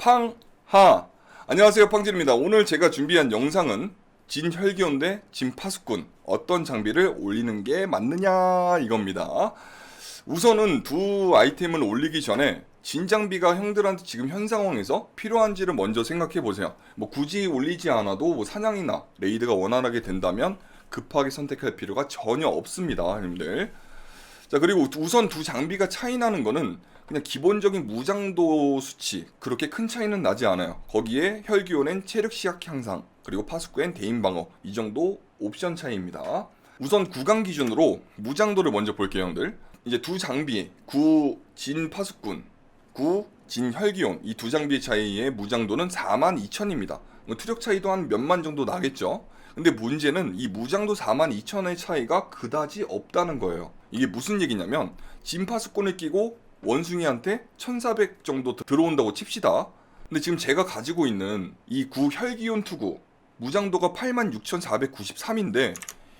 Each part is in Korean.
팡하. 안녕하세요 팡진입니다. 오늘 제가 준비한 영상은 진혈기온 대 진파수꾼. 어떤 장비를 올리는 게 맞느냐 이겁니다. 우선은 두 아이템을 올리기 전에 진장비가 형들한테 지금 현 상황에서 필요한지를 먼저 생각해 보세요. 뭐 굳이 올리지 않아도 뭐 사냥이나 레이드가 원활하게 된다면 급하게 선택할 필요가 전혀 없습니다 형님들. 자 그리고 우선 두 장비가 차이 나는 거는 그냥 기본적인 무장도 수치 그렇게 큰 차이는 나지 않아요. 거기에 혈기온엔 체력 시약 향상 그리고 파수구엔 대인 방어 이 정도 옵션 차이입니다. 우선 구강 기준으로 무장도를 먼저 볼게요, 형들. 이제 두 장비 구진 파수꾼 구 진 혈기온 이 두 장비의 차이의 무장도는 42,000입니다. 뭐 투력 차이도 한 몇만 정도 나겠죠. 근데 문제는 이 무장도 42,000의 차이가 그다지 없다는 거예요. 이게 무슨 얘기냐면 진파수꾼을 끼고 원숭이한테 1400 정도 드- 들어온다고 칩시다. 근데 지금 제가 가지고 있는 이 구혈기온 투구 무장도가 86,493인데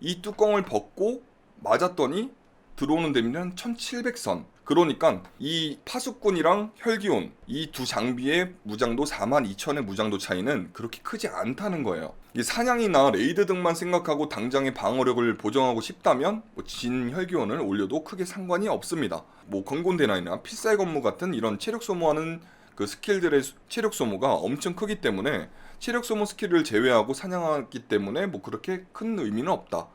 이 뚜껑을 벗고 맞았더니 들어오는 데미는 1700선. 그러니까 이 파수꾼이랑 혈기온 이 두 장비의 무장도 42,000의 무장도 차이는 그렇게 크지 않다는 거예요. 이 사냥이나 레이드 등만 생각하고 당장의 방어력을 보정하고 싶다면 뭐 진 혈기온을 올려도 크게 상관이 없습니다. 뭐 건곤대나이나 필살 건무 같은 이런 체력 소모하는 그 스킬들의 수- 체력 소모가 엄청 크기 때문에 체력 소모 스킬을 제외하고 사냥하기 때문에 뭐 그렇게 큰 의미는 없다.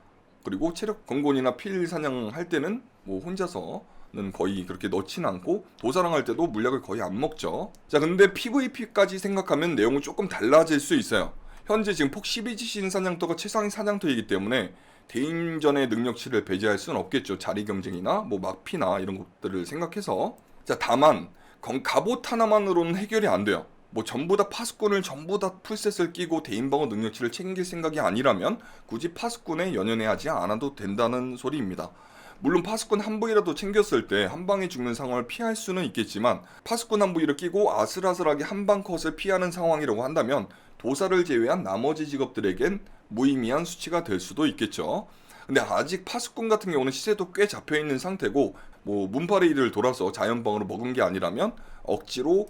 그리고 체력 건곤이나 필 사냥할 때는 뭐 혼자서 는 거의 그렇게 넣진 않고 도사랑할 때도 물약을 거의 안 먹죠. 자 근데 PVP까지 생각하면 내용은 조금 달라질 수 있어요. 현재 지금 폭 12지신 사냥터가 최상위 사냥터이기 때문에 대인전의 능력치를 배제할 수는 없겠죠. 자리 경쟁이나 뭐 막피나 이런 것들을 생각해서 자 다만 건- 갑옷 하나만으로는 해결이 안 돼요. 뭐 전부 다 파수꾼을 전부 다 풀셋을 끼고 대인방어 능력치를 챙길 생각이 아니라면 굳이 파수꾼에 연연해 하지 않아도 된다는 소리입니다. 물론 파수꾼 한 부위라도 챙겼을 때 한 방에 죽는 상황을 피할 수는 있겠지만 파수꾼 한 부위를 끼고 아슬아슬하게 한 방 컷을 피하는 상황이라고 한다면 도사를 제외한 나머지 직업들에겐 무의미한 수치가 될 수도 있겠죠. 근데 아직 파수꾼 같은 경우는 시세도 꽤 잡혀 있는 상태고 뭐 문파레이드를 돌아서 자연방으로 먹은 게 아니라면 억지로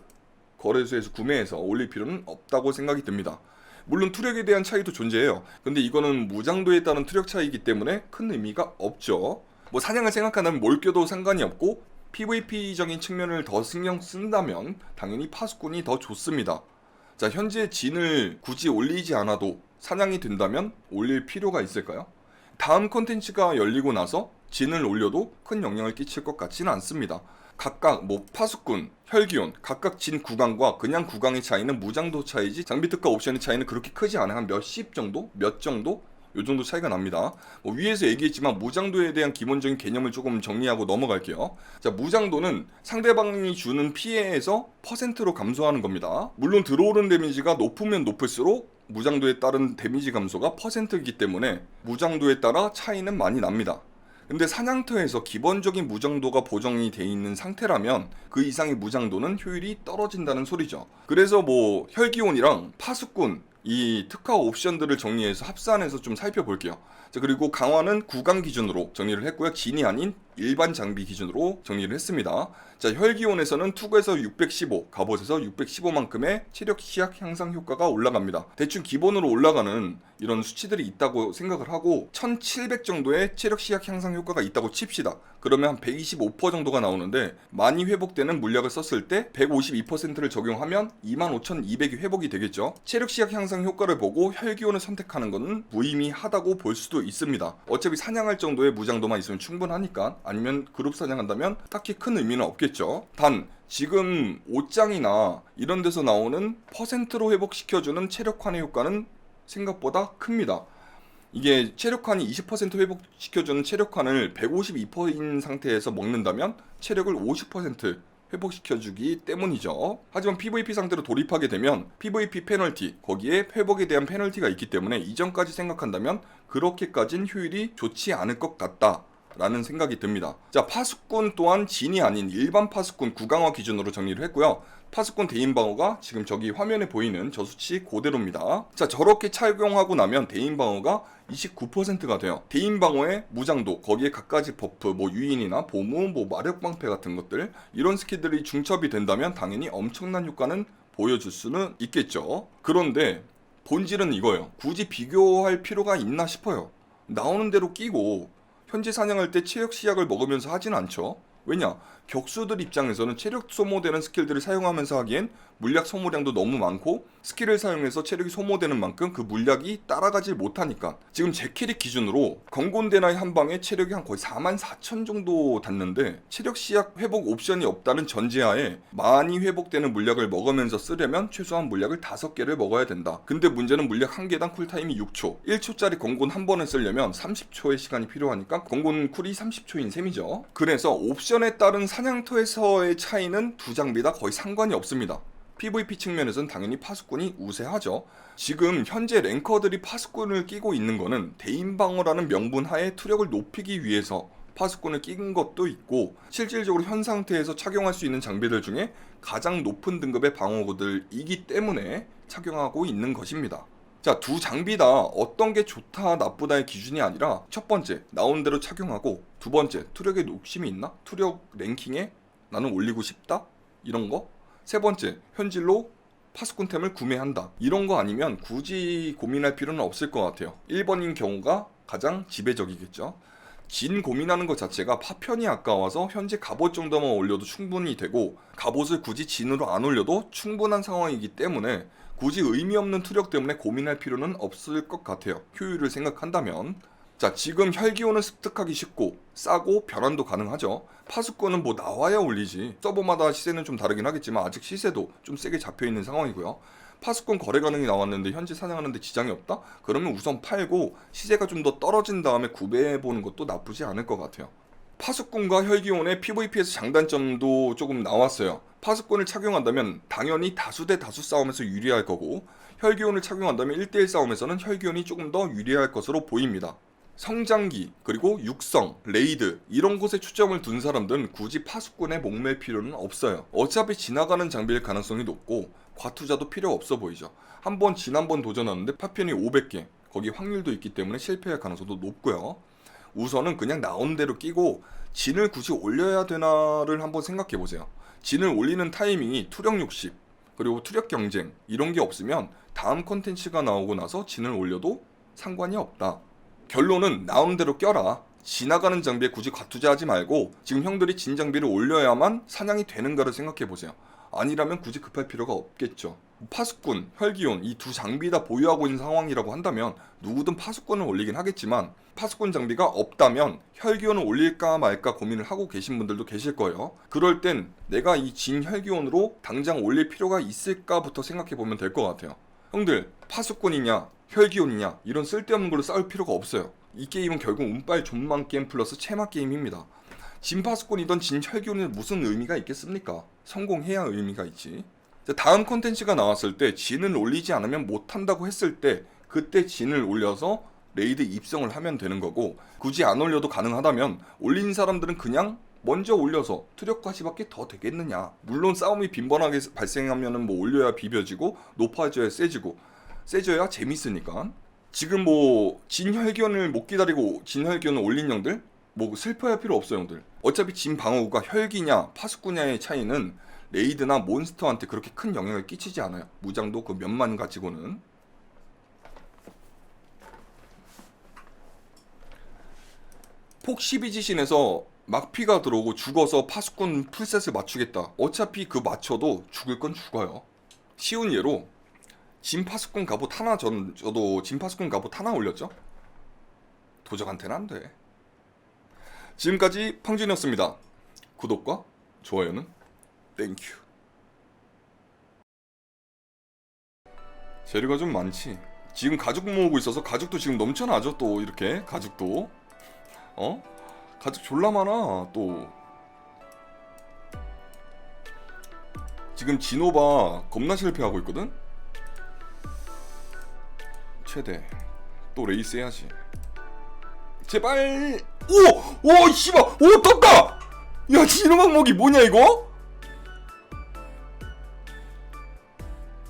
거래소에서 구매해서 올릴 필요는 없다고 생각이 듭니다. 물론 투력에 대한 차이도 존재해요. 근데 이거는 무장도에 따른 투력 차이이기 때문에 큰 의미가 없죠. 뭐 사냥을 뭘 껴도 상관이 없고 PVP적인 측면을 더 신경 쓴다면 당연히 파수꾼이 더 좋습니다. 자, 현재 진을 굳이 올리지 않아도 사냥이 된다면 올릴 필요가 있을까요? 다음 콘텐츠가 열리고 나서 진을 올려도 큰 영향을 끼칠 것 같지는 않습니다. 각각 뭐 파수꾼, 혈기온 각각 진 구강과 그냥 구강의 차이는 무장도 차이지 장비 특가 옵션의 차이는 그렇게 크지 않아요. 한 몇십 정도, 몇 정도, 요 정도 차이가 납니다. 뭐 위에서 얘기했지만 무장도에 대한 기본적인 개념을 조금 정리하고 넘어갈게요. 자, 무장도는 상대방이 주는 피해에서 퍼센트로 감소하는 겁니다. 물론 들어오는 데미지가 높으면 높을수록 무장도에 따른 데미지 감소가 퍼센트이기 때문에 무장도에 따라 차이는 많이 납니다. 근데 사냥터에서 기본적인 무장도가 보정이 돼 있는 상태라면 그 이상의 무장도는 효율이 떨어진다는 소리죠. 그래서 뭐 혈기온이랑 파수꾼 이 특화 옵션들을 정리해서 합산해서 좀 살펴볼게요. 자, 그리고 강화는 구강 기준으로 정리를 했고요. 진이 아닌 일반 장비 기준으로 정리를 했습니다. 자, 혈기온에서는 투구에서 615, 갑옷에서 615만큼의 체력 시약 향상 효과가 올라갑니다. 대충 기본으로 올라가는 이런 수치들이 있다고 생각을 하고 1700 정도의 체력 시약 향상 효과가 있다고 칩시다. 그러면 한 125% 정도가 나오는데 많이 회복되는 물약을 썼을 때 152%를 적용하면 25,200이 회복이 되겠죠. 체력 시약 향상 효과를 보고 혈기온을 선택하는 것은 무의미하다고 볼 수도 있습니다. 어차피 사냥할 정도의 무장도만 있으면 충분하니까 아니면 그룹 사냥한다면 딱히 큰 의미는 없겠죠. 단 지금 옷장이나 이런 데서 나오는 퍼센트로 회복시켜주는 체력환의 효과는 생각보다 큽니다. 이게 체력환이 20% 회복시켜주는 체력환을 152%인 상태에서 먹는다면 체력을 50% 회복시켜주기 때문이죠. 하지만 PVP 상태로 돌입하게 되면 PVP 페널티, 거기에 회복에 대한 페널티가 있기 때문에 이전까지 생각한다면 그렇게까진 효율이 좋지 않을 것 같다. 라는 생각이 듭니다. 자, 파수꾼 또한 진이 아닌 일반 파수꾼 구강화 기준으로 정리를 했고요. 파수꾼 대인 방어가 지금 저기 화면에 보이는 저 수치 그대로입니다. 자, 저렇게 착용하고 나면 대인 방어가 29%가 돼요. 대인 방어의 무장도 거기에 갖가지 버프, 뭐 유인이나 보무, 뭐 마력 방패 같은 것들 이런 스킬들이 중첩이 된다면 당연히 엄청난 효과는 보여줄 수는 있겠죠. 그런데 본질은 이거예요. 굳이 비교할 필요가 있나 싶어요. 나오는 대로 끼고 현재 사냥할 때 체력 시약을 먹으면서 하진 않죠. 왜냐? 격수들 입장에서는 체력 소모되는 스킬들을 사용하면서 하기엔 물약 소모량도 너무 많고 스킬을 사용해서 체력이 소모되는 만큼 그 물약이 따라가질 못하니까 지금 제 캐릭 기준으로 건곤대나의 한 방에 체력이 한 거의 4만 4천 정도 닿는데 체력 시약 회복 옵션이 없다는 전제하에 많이 회복되는 물약을 먹으면서 쓰려면 최소한 물약을 5개를 먹어야 된다. 근데 문제는 물약 1개당 쿨타임이 6초 1초짜리 건곤 한 번을 쓰려면 30초의 시간이 필요하니까 건곤 쿨이 30초인 셈이죠. 그래서 옵션에 따른 사냥터에서의 차이는 두 장비 다 거의 상관이 없습니다. PVP 측면에서는 당연히 파수꾼이 우세하죠. 지금 현재 랭커들이 파수꾼을 끼고 있는 거는 대인방어라는 명분 하에 투력을 높이기 위해서 파수꾼을 끼는 것도 있고 실질적으로 현 상태에서 착용할 수 있는 장비들 중에 가장 높은 등급의 방어구들이기 때문에 착용하고 있는 것입니다. 자, 두 장비 다 어떤 게 좋다, 나쁘다의 기준이 아니라 첫 번째, 나온 대로 착용하고 두 번째, 투력에 욕심이 있나? 투력 랭킹에 나는 올리고 싶다? 이런 거? 세 번째, 현질로 파수꾼템을 구매한다. 이런 거 아니면 굳이 고민할 필요는 없을 것 같아요. 1번인 경우가 가장 지배적이겠죠. 진 고민하는 것 자체가 파편이 아까워서 현재 갑옷 정도만 올려도 충분히 되고 갑옷을 굳이 진으로 안 올려도 충분한 상황이기 때문에 굳이 의미 없는 투력 때문에 고민할 필요는 없을 것 같아요. 효율을 생각한다면. 자, 지금 혈기호는 습득하기 쉽고 싸고 변환도 가능하죠. 파수꾼은 뭐 나와야 올리지. 서버마다 시세는 좀 다르긴 하겠지만 아직 시세도 좀 세게 잡혀 있는 상황이고요. 파수꾼 거래 가능이 나왔는데 현재 사냥하는데 지장이 없다? 그러면 우선 팔고 시세가 좀 더 떨어진 다음에 구매해 보는 것도 나쁘지 않을 것 같아요. 파수꾼과 혈기온의 PVP에서 장단점도 조금 나왔어요. 파수꾼을 착용한다면 당연히 다수 대 다수 싸움에서 유리할 거고 혈기온을 착용한다면 1대1 싸움에서는 혈기온이 조금 더 유리할 것으로 보입니다. 성장기 그리고 육성, 레이드 이런 곳에 초점을 둔 사람들은 굳이 파수꾼에 목맬 필요는 없어요. 어차피 지나가는 장비일 가능성이 높고 과투자도 필요 없어 보이죠. 한 번 지난번 도전하는데 파편이 500개 거기 확률도 있기 때문에 실패할 가능성도 높고요. 우선은 그냥 나온 대로 끼고 진을 굳이 올려야 되나를 한번 생각해 보세요. 진을 올리는 타이밍이 투력 60 그리고 투력 경쟁 이런 게 없으면 다음 컨텐츠가 나오고 나서 진을 올려도 상관이 없다. 결론은 나온 대로 껴라. 지나가는 장비에 굳이 과투자하지 말고 지금 형들이 진 장비를 올려야만 사냥이 되는가를 생각해 보세요. 아니라면 굳이 급할 필요가 없겠죠. 파수꾼, 혈기온 이 두 장비 다 보유하고 있는 상황이라고 한다면 누구든 파수꾼을 올리긴 하겠지만 파수꾼 장비가 없다면 혈기온을 올릴까 말까 고민을 하고 계신 분들도 계실 거예요. 그럴 땐 내가 이 진 혈기온으로 당장 올릴 필요가 있을까부터 생각해 보면 될 것 같아요. 형들 파수꾼이냐 혈기온이냐 이런 쓸데없는 걸로 싸울 필요가 없어요. 이 게임은 결국 운빨 존망 게임 플러스 체마 게임입니다. 진 파수꾼이던 진 혈기온은 무슨 의미가 있겠습니까? 성공해야 의미가 있지. 자, 다음 콘텐츠가 나왔을 때 진을 올리지 않으면 못한다고 했을 때 그때 진을 올려서 레이드 입성을 하면 되는 거고 굳이 안 올려도 가능하다면 올린 사람들은 그냥 먼저 올려서 투력 과시밖에 더 되겠느냐. 물론 싸움이 빈번하게 발생하면은 뭐 올려야 비벼지고 높아져야 세지고 세져야 재밌으니까. 지금 뭐 진혈견을 못 기다리고 진혈견을 올린 형들 뭐 슬퍼할 필요 없어요 형들. 어차피 진 방어구가 혈기냐 파수꾼냐의 차이는 레이드나 몬스터한테 그렇게 큰 영향을 끼치지 않아요. 무장도 그 몇만 가지고는. 폭 12지신에서 막피가 들어오고 죽어서 파수꾼 풀셋을 맞추겠다 어차피 그 맞춰도 죽을 건 죽어요 쉬운 예로 진 파수꾼 갑옷 하나 전, 저도 진 파수꾼 갑옷 하나 올렸죠? 도적한테는 안 돼. 지금까지 펑진이었습니다. 구독과 좋아요는 땡큐. 재료가 좀 많지. 지금 가죽 모으고 있어서 가죽도 지금 넘쳐나죠 또 이렇게 가죽도 어? 가죽 졸라 많아 또 지금 진호바 겁나 실패하고 있거든? 최대 또 레이스 해야지 제발 오! 오 씨발 오 떴다 야 진호망목이 뭐냐 이거?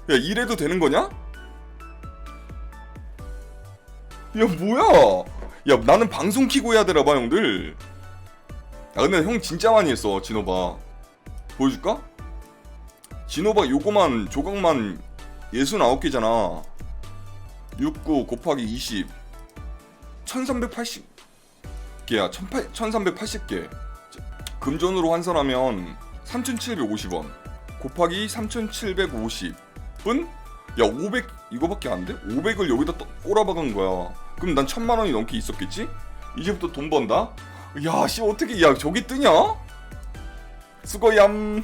야 이래도 되는 거냐? 야 뭐야 야 나는 방송 키고 해야 되나 봐 형들. 야 근데 형 진짜 많이 했어 진호바. 보여줄까? 진호박 요거만 조각만 69개잖아. 69 곱하기 20 1380개야. 1380개. 금전으로 환산하면 3750원 곱하기 3750은? 야 500 이거밖에 안 돼? 500을 여기다 또 꼬라박은 거야 그럼 난 천만 원이 넘게 있었겠지? 이제부터 돈 번다? 야 씨 어떻게 야 저기 뜨냐? 수고얌